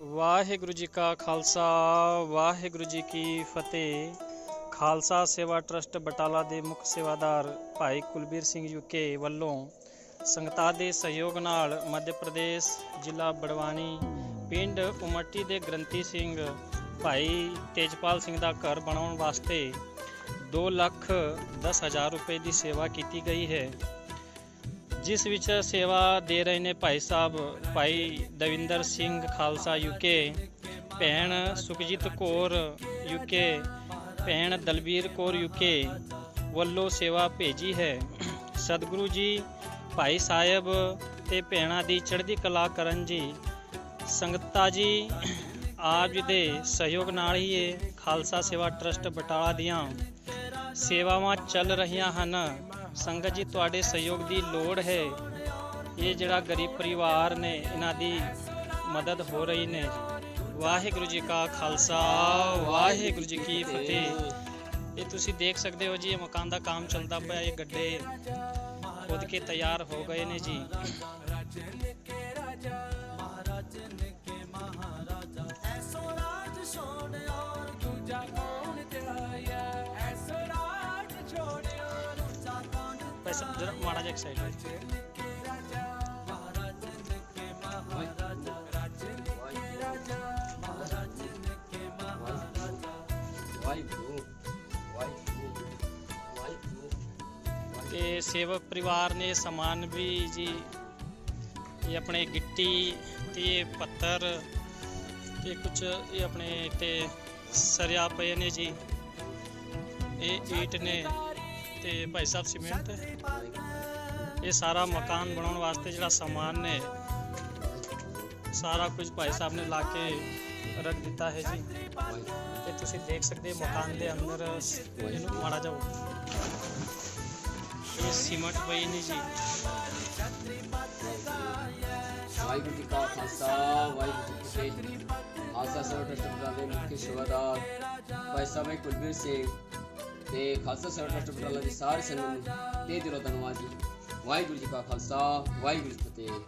ਵਾਹਿਗੁਰੂ ਜੀ ਕਾ ਖਾਲਸਾ, ਵਾਹਿਗੁਰੂ ਜੀ ਕੀ ਫਤਿਹ। ਖਾਲਸਾ ਸੇਵਾ ਟਰਸਟ ਬਟਾਲਾ ਦੇ ਮੁੱਖ ਸੇਵਾਦਾਰ ਭਾਈ ਕੁਲਬੀਰ ਸਿੰਘ ਯੂਕੇ ਵੱਲੋਂ ਸੰਗਤਾਂ ਦੇ ਸਹਿਯੋਗ ਨਾਲ ਮੱਧ ਪ੍ਰਦੇਸ਼, ਜ਼ਿਲ੍ਹਾ ਬੜਵਾਨੀ, ਪਿੰਡ ਉਮੱਟੀ ਦੇ ਗ੍ਰੰਥੀ ਸਿੰਘ, ਭਾਈ ਤੇਜਪਾਲ ਸਿੰਘ ਦਾ ਘਰ ਬਣਾਉਣ ਵਾਸਤੇ 2 ਲੱਖ 10 ਹਜ਼ਾਰ ਰੁਪਏ ਦੀ ਸੇਵਾ ਕੀਤੀ ਗਈ ਹੈ। ਜਿਸ ਵਿੱਚ ਸੇਵਾ ਦੇ ਰਹੇ ਨੇ ਭਾਈ ਸਾਹਿਬ, ਭਾਈ ਦਵਿੰਦਰ ਸਿੰਘ ਖਾਲਸਾ ਯੂਕੇ ਭੈਣ ਸੁਖਜੀਤ ਕੌਰ ਯੂਕੇ ਭੈਣ ਦਲਬੀਰ ਕੌਰ ਯੂਕੇ ਵੱਲੋਂ ਸੇਵਾ ਭੇਜੀ ਹੈ। ਸਤਿਗੁਰੂ ਜੀ, ਭਾਈ ਸਾਹਿਬ ਤੇ ਭੈਣਾਂ ਦੀ ਚੜ੍ਹਦੀ ਕਲਾ ਕਰਨ ਜੀ, ਸੰਗਤਾ ਜੀ, ਆਪ ਜੀ ਦੇ ਸਹਿਯੋਗ ਨਾਲ ਹੀ ਇਹ ਖਾਲਸਾ ਸੇਵਾ ਟਰਸਟ ਬਟਾਲਾ ਦੀਆਂ ਸੇਵਾਵਾਂ ਚੱਲ ਰਹੀਆਂ ਹਨ। ਸੰਗਤ ਜੀ, ਤੁਹਾਡੇ ਸਹਿਯੋਗ ਦੀ ਲੋੜ ਹੈ। ਇਹ ਜਿਹੜਾ ਗਰੀਬ ਪਰਿਵਾਰ ਨੇ, ਇਹਨਾਂ ਦੀ ਮਦਦ ਹੋ ਰਹੀ ਨੇ। ਵਾਹਿਗੁਰੂ ਜੀ ਕਾ ਖਾਲਸਾ, ਵਾਹਿਗੁਰੂ ਜੀ ਕੀ ਫਤਿਹ। ਇਹ ਤੁਸੀਂ ਦੇਖ ਸਕਦੇ ਹੋ ਜੀ, ਇਹ ਮਕਾਨ ਦਾ ਕੰਮ ਚੱਲਦਾ ਪਿਆ, ਇਹ ਗੱਡੇ ਖੁਦ ਕੇ ਤਿਆਰ ਹੋ ਗਏ ਨੇ ਜੀ। ਕੇ ਮਹਾਰਾਜਾ ਵਾਹਿਗੁਰੂ ਵਾਹਿਗੁਰੂ ਵਾਹਿਗੁਰੂ ਤੇ ਸੇਵਕ ਪਰਿਵਾਰ ਨੇ ਸਮਾਨ ਵੀ ਜੀ, ਇਹ ਆਪਣੇ ਗਿੱਟੀ ਤੇ ਇਹ ਤੇ ਕੁਝ ਇਹ ਆਪਣੇ ਤੇ ਸਰਿਆ ਪਏ ਨੇ ਜੀ। ਇਹ ਈਟ ਨੇ। ਤੇ ਭਾਈ ਸਾਹਿਬ ਸੀਮੈਂਟ। ਇਹ ਸਾਰਾ ਮਕਾਨ ਬਣਾਉਣ ਵਾਸਤੇ ਜਿਹੜਾ ਸਮਾਨ ਨੇ, ਸਾਰਾ ਕੁਝ ਭਾਈ ਸਾਹਿਬ ਨੇ ਲਾ ਕੇ ਰੱਖ ਦਿੱਤਾ ਹੈ ਜੀ। ਤੇ ਤੁਸੀਂ ਦੇਖ ਸਕਦੇ ਹੋ ਮਕਾਨ ਦੇ ਅੰਦਰ ਇਹਨੂੰ ਮਾੜਾ ਜਾਓ ਇਹ ਸੀਮਟ ਪਈ ਨਹੀਂ ਜੀ। ਵਾਹਿਗੁਰੂ ਜੀ ਕਾ ਖਾਲਸਾ, ਵਾਹਿਗੁਰੂ ਜੀ ਕੀ ਫਤਿਹ। ਖਾਲਸਾ ਸੇਵਾ ਟਰਸਟ ਬਟਾਲਾ ਦੇ ਮੁੱਖ ਭਾਈ ਸਾਹਿਬ ਕੁਲਬੀਰ ਸਿੰਘ ਤੇ ਖਾਲਸਾ ਸੇਵਾ ਟਰਸਟ ਬਟਾਲਾ ਦੀ ਸਾਰੀ ਸੰਗਤ ਨੂੰ ਤੇ ਦਿਲੋਂ ਧੰਨਵਾਦ ਜੀ। ਵਾਹਿਗੁਰੂ ਜੀ ਕਾ ਖਾਲਸਾ, ਵਾਹਿਗੁਰੂ ਜੀ ਕੀ ਫਤਿਹ।